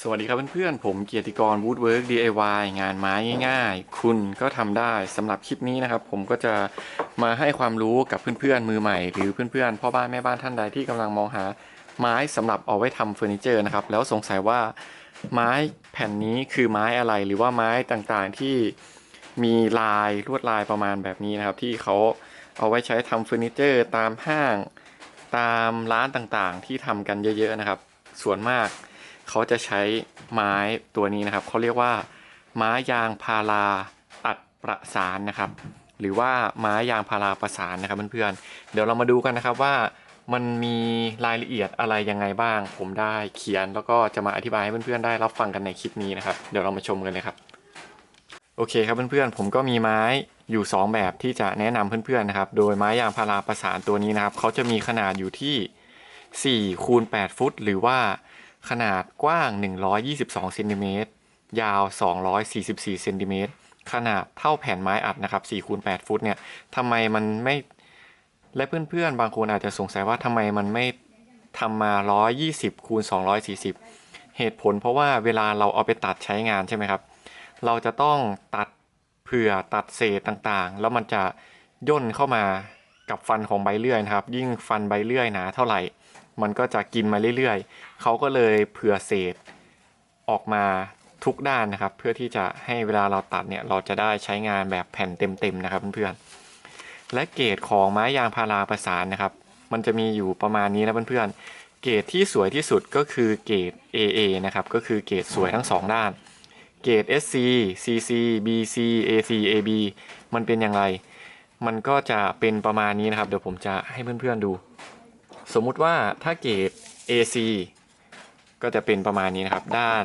สวัสดีครับเพื่อนๆ ผมเกียรติกร Woodwork DIY งานไม้ง่ายๆ คุณก็ทำได้สำหรับคลิปนี้นะครับ ผมก็จะมาให้ความรู้กับเพื่อนๆ มือใหม่ หรือเพื่อนๆ พ่อบ้านแม่บ้านท่านใดที่กำลังมองหาไม้สำหรับเอาไว้ทำเฟอร์นิเจอร์นะครับ แล้วสงสัยว่าไม้แผ่นนี้คือไม้อะไรหรือว่าไม้ต่างๆที่มีลายลวดลายประมาณแบบนี้นะครับ ที่เขาเอาไว้ใช้ทำเฟอร์นิเจอร์ ตามห้าง ตามร้านต่างๆ ที่ทำกันเยอะ ๆนะครับ ส่วนมาก เขาจะใช้ไม้ตัวนี้นะครับเขาเรียกว่า ไม้ยางพาราตัดประสานนะครับ หรือว่าไม้ยางพาราประสานนะครับเพื่อนๆเดี๋ยวเรามาดูกันนะครับว่ามันมีรายละเอียดอะไรยังไงบ้าง ผมได้เขียนแล้วก็จะมาอธิบายให้เพื่อนๆได้รับฟังกันในคลิปนี้นะครับ เดี๋ยวเรามาชมกันเลยครับ โอเคครับเพื่อนๆผมก็มีไม้อยู่ 2 แบบที่จะแนะนำเพื่อนๆนะครับ โดยไม้ยางพาราประสานตัวนี้นะครับเขาจะมีขนาดอยู่ที่4คูณ8ฟุต หรือว่า ขนาดกว้าง 122เซนติเมตรยาว 244เซนติเมตรขนาดเท่าแผ่นไม้อัดนะครับ4คูณ8ฟุตเนี่ยทำไมมันไม่และเพื่อนๆ บางคนอาจจะสงสัยว่าทำไมมันไม่ทำมา 120คูณ240 เหตุผลเพราะว่าเวลาเราเอาไปตัดใช้งานใช่ไหมครับ เราจะต้องตัดเผื่อตัดเศษต่างๆ แล้วมันจะย่นเข้ามา กับฟันของใบเลื่อยนะครับ ยิ่งฟันใบเลื่อยหนาเท่าไหร่ มันก็จะกินมาเรื่อยๆ เขาก็เลยเผื่อเศษออกมาทุกด้านนะครับ เพื่อที่จะให้เวลาเราตัดเนี่ยเราจะได้ใช้งานแบบแผ่นเต็มๆนะครับเพื่อนๆและเกรดของไม้ยางพาราประสานนะครับ มันจะมีอยู่ประมาณนี้นะเพื่อนๆเกรดที่สวยที่สุดก็คือเกรด AA นะครับก็คือเกรดสวยทั้งสองด้านเกรด SC CC BC AC AB มันเป็นอย่างไร มันก็จะเป็นประมาณนี้นะครับ เดี๋ยวผมจะให้เพื่อนๆดู สมมุติว่าถ้าเกรด AC ก็จะเป็นประมาณนี้นะครับ ด้าน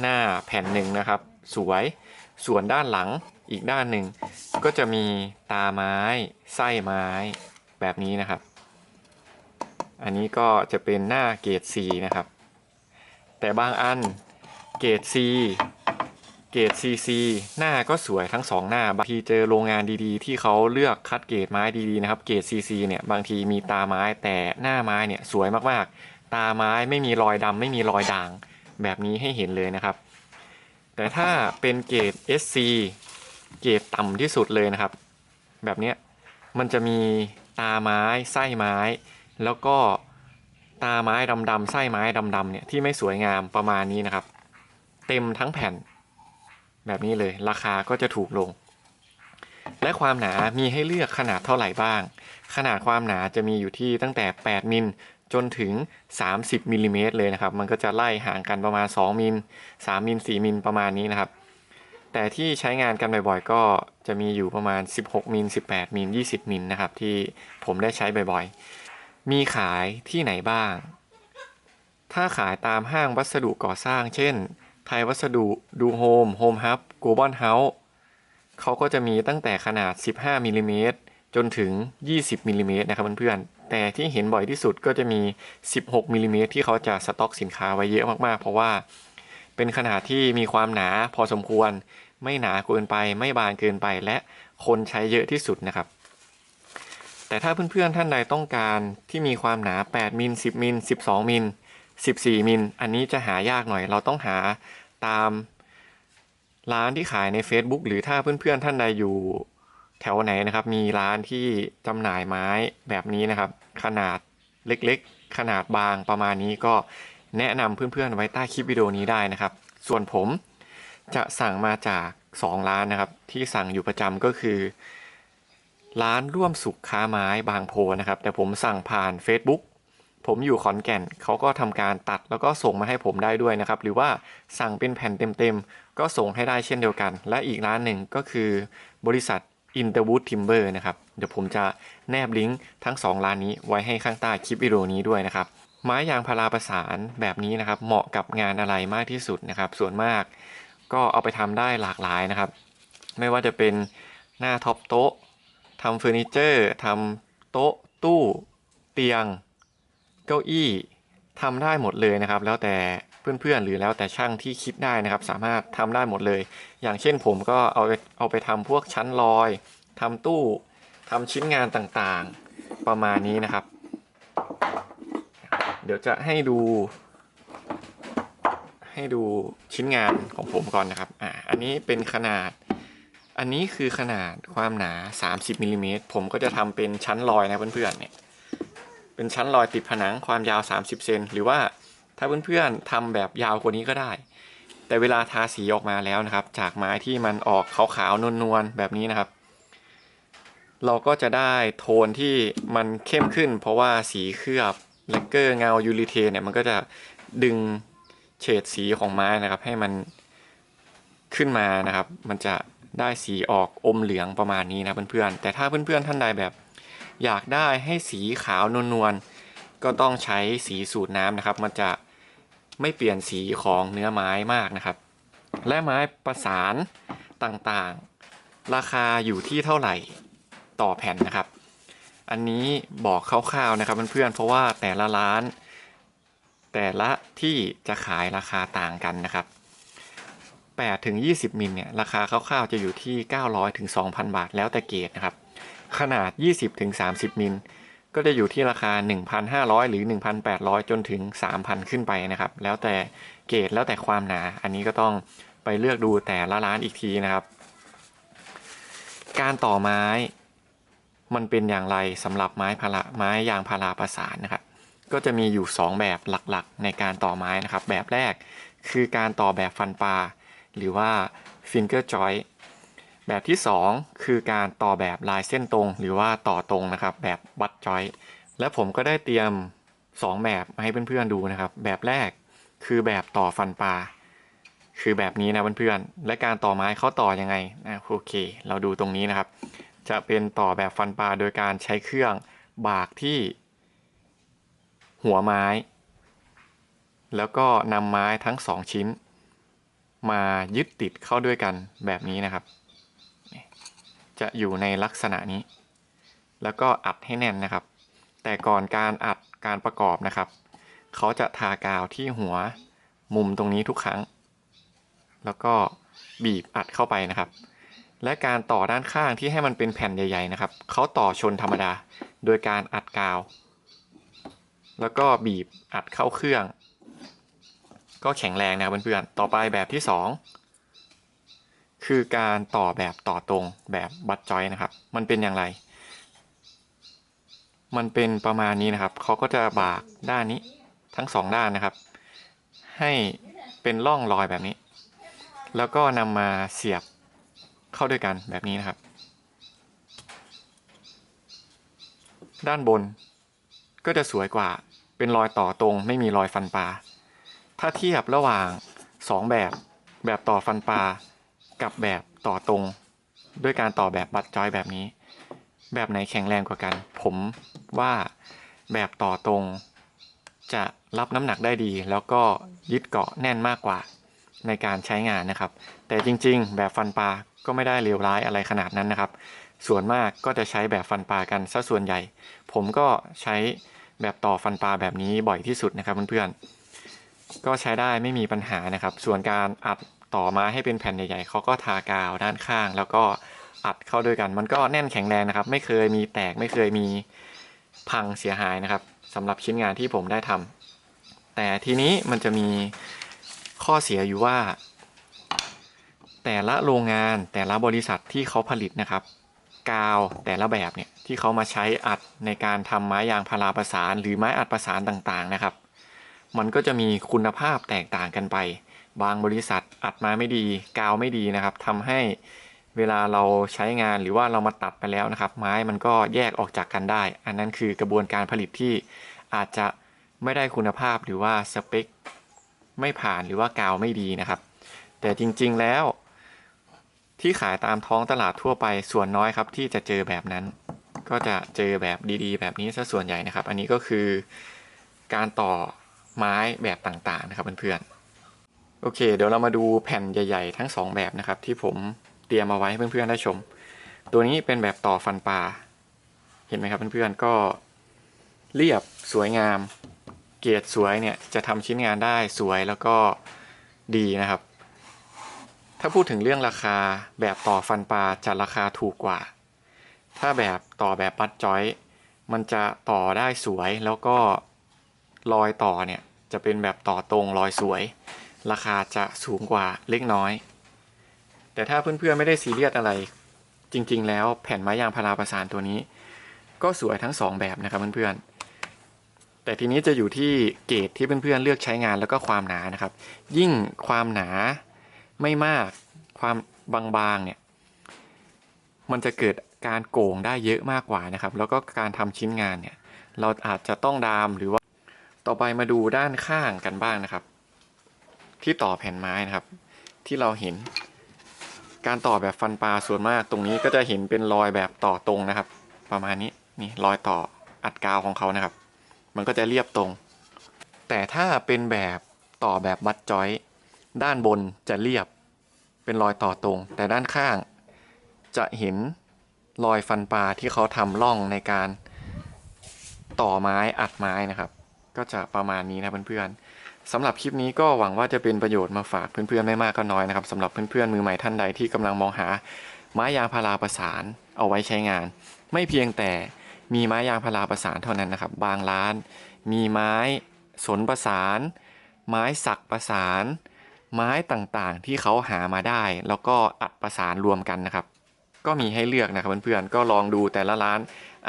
หน้าแผ่นหนึ่งนะครับ สวยส่วนด้านหลังอีกด้านหนึ่งก็จะมีตาไม้ ไส้ไม้แบบนี้นะครับ อันนี้ก็จะเป็นหน้าเกรด C นะครับ แต่บางอันเกรด C เกรด CC หน้าก็สวยทั้งสองหน้า บางทีเจอโรงงานดีๆ ที่เขาเลือกคัดเกรดไม้ดีๆนะครับ เกรด CC เนี่ยบางทีมีตาไม้แต่หน้าไม้เนี่ยสวยมากๆ ตาไม้ไม่มีรอยดำไม่มีรอยด่าง แบบนี้ให้เห็นเลยนะครับ แต่ถ้าเป็นเกรด SC เกรดต่ำที่สุดเลยนะครับ แบบนี้มันจะมีตาไม้ไส้ไม้ แล้วก็ตาไม้ดำๆไส้ไม้ดำๆเนี่ยที่ไม่สวยงามประมาณนี้นะครับ เต็มทั้งแผ่น แบบนี้เลยราคาก็จะถูกลง และความหนามีให้เลือกขนาดเท่าไหร่บ้าง ขนาดความหนาจะมีอยู่ที่ตั้งแต่ 8 มิลจนถึง 30มิลลิเมตรเลยนะครับ มันก็จะไล่ห่างกันประมาณ 2มิล3มิล4มิลประมาณนี้นะครับ แต่ที่ใช้งานกันบ่อยๆ ก็จะมีอยู่ประมาณ 16มิล18มิล20มิลนะครับ ที่ผมได้ใช้บ่อยๆ มีขายที่ไหนบ้าง ถ้าขายตามห้างวัสดุก่อสร้าง เช่น ไทยวัสดุดูโฮมโฮมฮับโกลบอลเฮาส์เขาก็จะมีตั้งแต่ขนาด 15มิลลิเมตรจนถึง 20มิลลิเมตรนะครับเพื่อนๆแต่ที่เห็นบ่อยที่สุดก็จะมี 16มิลลิเมตรที่เขาจะสต็อกสินค้าไว้เยอะมากๆ เพราะว่าเป็นขนาดที่มีความหนาพอสมควร ไม่หนาเกินไปไม่บางเกินไปและคนใช้เยอะที่สุดนะครับ แต่ถ้าเพื่อนๆท่านใดต้องการที่มีความหนา 8มิล10มิล12มิล 14 มิล อันนี้จะหายากหน่อย เราต้องหาตามร้านที่ขายใน Facebook หรือถ้าเพื่อนๆท่านใดอยู่แถวไหนนะครับ มีร้านที่จำหน่ายไม้แบบนี้นะครับ ขนาดเล็กๆ ขนาดบางประมาณนี้ก็แนะนำเพื่อนๆไว้ใต้คลิปวิดีโอนี้ได้นะครับ ส่วนผมจะสั่งมาจาก 2 ร้านนะครับ ที่สั่งอยู่ประจำก็คือ ร้านร่วมสุขค้าไม้บางโพนะครับ แต่ผมสั่งผ่าน Facebook ผมอยู่ขอนแก่นเขาก็ทำการตัดแล้วก็ส่งมาให้ผมได้ด้วยนะครับ หรือว่าสั่งเป็นแผ่นเต็มๆ ก็ส่งให้ได้เช่นเดียวกัน และอีกร้านหนึ่งก็คือบริษัท Interwood Timber นะครับ เดี๋ยวผมจะแนบลิงก์ทั้ง 2 ร้านนี้ไว้ให้ข้างใต้คลิปวิดีโอนี้ด้วยนะครับ ไม้ยางพาราประสานแบบนี้นะครับ เหมาะกับงานอะไรมากที่สุดนะครับ ส่วนมากก็เอาไปทำได้หลากหลายนะครับ ไม่ว่าจะเป็นหน้าท็อปโต๊ะทำเฟอร์นิเจอร์ทำโต๊ะตู้เตียง เก้าอี้ทำได้หมดเลยนะครับ แล้วแต่เพื่อนๆหรือแล้วแต่ช่างที่คิดได้นะครับ สามารถทำได้หมดเลย อย่างเช่นผมก็เอาไปเอาไปทำพวกชั้นลอยทำตู้ทำชิ้นงานต่างๆประมาณนี้นะครับ เดี๋ยวจะให้ดู ให้ดูชิ้นงานของผมก่อนนะครับอ่าอันนี้เป็นขนาด อันนี้คือขนาดความหนา 30มิลลิเมตรผมก็จะทำเป็นชั้นลอยนะเพื่อนๆเนี่ย เป็นชั้นลอยติดผนังความยาว 30 เซนหรือว่าถ้าเพื่อนๆทำแบบยาวกว่านี้ก็ได้ แต่เวลาทาสีออกมาแล้วนะครับ จากไม้ที่มันออกขาวๆนวลๆแบบนี้นะครับ เราก็จะได้โทนที่มันเข้มขึ้น เพราะว่าสีเคลือบแลกเกอร์เงายูริเทนเนี่ยมันก็จะดึงเฉดสีของไม้นะครับ ให้มันขึ้นมานะครับ มันจะได้สีออกอมเหลืองประมาณนี้นะเพื่อนๆแต่ถ้าเพื่อนๆท่านใดแบบ อยากได้ให้สีขาวนวลๆก็ต้องใช้สีสูตรน้ำนะครับ มันจะไม่เปลี่ยนสีของเนื้อไม้มากนะครับ และไม้ประสานต่างๆ ราคาอยู่ที่เท่าไหร่ต่อแผ่นนะครับ อันนี้บอกคร่าวๆนะครับเพื่อนๆเพราะว่าแต่ละร้าน แต่ละที่จะขายราคาต่างกันนะครับ8ถึง 20 มิลเนี่ย ราคาคร่าวๆ จะอยู่ที่ 900ถึง2,000 บาท แล้วแต่เกรดนะครับ ขนาด 20-30 มิล ก็จะอยู่ที่ราคา 1,500 หรือ 1,800 จนถึง 3,000 ขึ้นไปนะครับ แล้วแต่เกรดแล้วแต่ความหนา อันนี้ก็ต้องไปเลือกดูแต่ละร้านอีกทีนะครับ การต่อไม้มันเป็นอย่างไรสำหรับไม้พาราไม้ยางพาราประสานนะครับ ก็จะมีอยู่ 2 แบบหลักๆ ในการต่อไม้นะครับ แบบแรกคือการต่อแบบฟันปลาหรือว่า finger joint แบบที่ 2 คือการต่อแบบลายเส้นตรง หรือว่าต่อตรงนะครับ แบบบัตจอย และผมก็ได้เตรียม 2 แบบมาให้เพื่อนๆดูนะครับ แบบแรกคือแบบต่อฟันปลาคือแบบนี้นะเพื่อนๆและการต่อไม้เขาต่อยังไงนะโอเค เราดูตรงนี้นะครับ จะเป็นต่อแบบฟันปลาโดยการใช้เครื่องบากที่หัวไม้ แล้วก็นำไม้ทั้งสองชิ้น มายึดติดเข้าด้วยกันแบบนี้นะครับ จะอยู่ในลักษณะนี้ แล้วก็อัดให้แน่นนะครับ แต่ก่อนการอัดการประกอบนะครับ เขาจะทากาวที่หัวมุมตรงนี้ทุกครั้ง แล้วก็บีบอัดเข้าไปนะครับ และการต่อด้านข้างที่ให้มันเป็นแผ่นใหญ่ ๆ นะครับ เขาต่อชนธรรมดา โดยการอัดกาว แล้วก็บีบอัดเข้าเครื่อง ก็แข็งแรงนะเพื่อนๆ ต่อไปแบบที่ 2 คือการต่อแบบต่อตรงแบบบัตจอยนะครับ มันเป็นอย่างไร มันเป็นประมาณนี้นะครับ เขาก็จะบากด้านนี้ทั้งสองด้านนะครับ ให้เป็นร่องรอยแบบนี้ แล้วก็นำมาเสียบเข้าด้วยกันแบบนี้นะครับ ด้านบนก็จะสวยกว่า เป็นรอยต่อตรงไม่มีรอยฟันปลา ถ้าเทียบระหว่าง 2 แบบ แบบต่อฟันปลา กับแบบต่อตรงด้วยการต่อแบบบัตจอยแบบนี้ แบบไหนแข็งแรงกว่ากัน ผมว่าแบบต่อตรงจะรับน้ำหนักได้ดี แล้วก็ยึดเกาะแน่นมากกว่าในการใช้งานนะครับ แต่จริงๆ แบบฟันปลาก็ไม่ได้เลวร้ายอะไรขนาดนั้นนะครับ ส่วนมากก็จะใช้แบบฟันปลากันซะส่วนใหญ่ ผมก็ใช้แบบต่อฟันปลาแบบนี้บ่อยที่สุดนะครับเพื่อนๆก็ใช้ได้ไม่มีปัญหานะครับ ส่วนการอัด ต่อมาให้เป็นแผ่นใหญ่ๆเขาก็ทากาวด้านข้าง แล้วก็อัดเข้าด้วยกัน มันก็แน่นแข็งแรงนะครับ ไม่เคยมีแตกไม่เคยมีพังเสียหายนะครับสำหรับชิ้นงานที่ผมได้ทำแต่ทีนี้มันจะมีข้อเสียอยู่ว่า แต่ละโรงงานแต่ละบริษัทที่เขาผลิตนะครับ กาวแต่ละแบบเนี่ยที่เขามาใช้อัดในการทำไม้ยางพาราประสาน หรือไม้อัดประสานต่างๆนะครับ มันก็จะมีคุณภาพแตกต่างกันไป บางบริษัทอัดมาไม่ดี กาวไม่ดีนะครับทำให้เวลาเราใช้งานหรือว่าเรามาตัดไปแล้วนะครับ ไม้มันก็แยกออกจากกันได้ อันนั้นคือกระบวนการผลิตที่อาจจะไม่ได้คุณภาพหรือว่าสเปคไม่ผ่านหรือว่ากาวไม่ดีนะครับ แต่จริงๆแล้ว ที่ขายตามท้องตลาดทั่วไปส่วนน้อยครับที่จะเจอแบบนั้น ก็จะเจอแบบดีๆ แบบนี้ซะส่วนใหญ่นะครับ อันนี้ก็คือการต่อไม้แบบต่างๆนะครับเพื่อนๆ โอเค เดี๋ยวเรามาดูแผ่นใหญ่ ๆ ทั้งสองแบบนะครับ ที่ผมเตรียมมาไว้ให้เพื่อนๆได้ชม ตัวนี้เป็นแบบต่อฟันปลาเห็นไหมครับเพื่อนๆก็เรียบสวยงาม เกียรดสวยเนี่ยจะทำชิ้นงานได้สวยแล้วก็ดีนะครับ ถ้าพูดถึงเรื่องราคาแบบต่อฟันปลาจะราคาถูกกว่า ถ้าแบบต่อแบบปัดจอย มันจะต่อได้สวยแล้วก็รอยต่อเนี่ยจะเป็นแบบต่อตรงรอยสวย ราคาจะสูงกว่าเล็กน้อย แต่ถ้าเพื่อนๆไม่ได้ซีเรียสอะไร จริงๆ แล้วแผ่นไม้ยางพาราประสานตัวนี้ ก็สวยทั้งสองแบบนะครับเพื่อนๆ แต่ทีนี้จะอยู่ที่เกรดที่เพื่อนๆเลือกใช้งานแล้วก็ความหนานะครับ ยิ่งความหนาไม่มากความบางๆเนี่ยมันจะเกิดการโก่งได้เยอะมากกว่านะครับ แล้วก็การทำชิ้นงานเนี่ย เราอาจจะต้องดามหรือว่าต่อไปมาดูด้านข้างกันบ้างนะครับ ที่ต่อแผ่นไม้นะครับ ที่เราเห็น การต่อแบบฟันปลาส่วนมากตรงนี้ก็จะเห็นเป็นรอยแบบต่อตรงนะครับ ประมาณนี้นี่รอยต่ออัดกาวของเขานะครับ มันก็จะเรียบตรง แต่ถ้าเป็นแบบต่อแบบบัดจอยด้านบนจะเรียบ เป็นรอยต่อตรง แต่ด้านข้างจะเห็นรอยฟันปลาที่เขาทำร่องในการต่อไม้อัดไม้นะครับ ก็จะประมาณนี้นะเพื่อนๆ สำหรับคลิปนี้ก็หวังว่าจะเป็นประโยชน์มาฝากเพื่อนๆไม่มากก็น้อยนะครับสำหรับเพื่อนๆมือใหม่ท่านใดที่กำลังมองหาไม้ยางพาราประสานเอาไว้ใช้งาน ไม่เพียงแต่มีไม้ยางพาราประสานเท่านั้นนะครับ บางร้าน มีไม้สนประสาน ไม้สักประสาน ไม้ต่างๆที่เขาหามาได้ แล้วก็อัดประสานรวมกันนะครับ ก็มีให้เลือกนะครับเพื่อนๆก็ลองดูแต่ละร้าน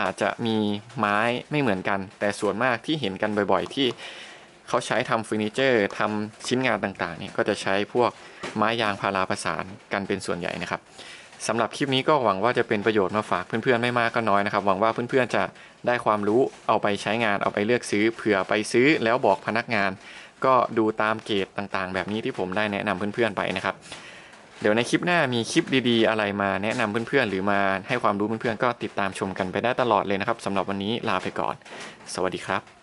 อาจจะมีไม้ไม่เหมือนกัน แต่ส่วนมากที่เห็นกันบ่อย ๆ ที่ เขาใช้ทำเฟอร์นิเจอร์ทำชิ้นงานต่างๆเนี่ยก็จะใช้พวกไม้ยางพาราประสานกันเป็นส่วนใหญ่นะครับสำหรับคลิปนี้ก็หวังว่าจะเป็นประโยชน์มาฝากเพื่อนๆไม่มากก็น้อยนะครับ หวังว่าเพื่อนๆจะได้ความรู้เอาไปใช้งานเอาไปเลือกซื้อเผื่อไปซื้อแล้วบอกพนักงาน ก็ดูตามเกรดต่างๆ แบบนี้ที่ผมได้แนะนำเพื่อนๆไปนะครับ เดี๋ยวในคลิปหน้ามีคลิปดีๆ อะไรมาแนะนำเพื่อนๆ หรือมาให้ความรู้เพื่อนๆก็ติดตามชมกันไปได้ตลอดเลยนะครับสำหรับวันนี้ลาไปก่อน สวัสดีครับ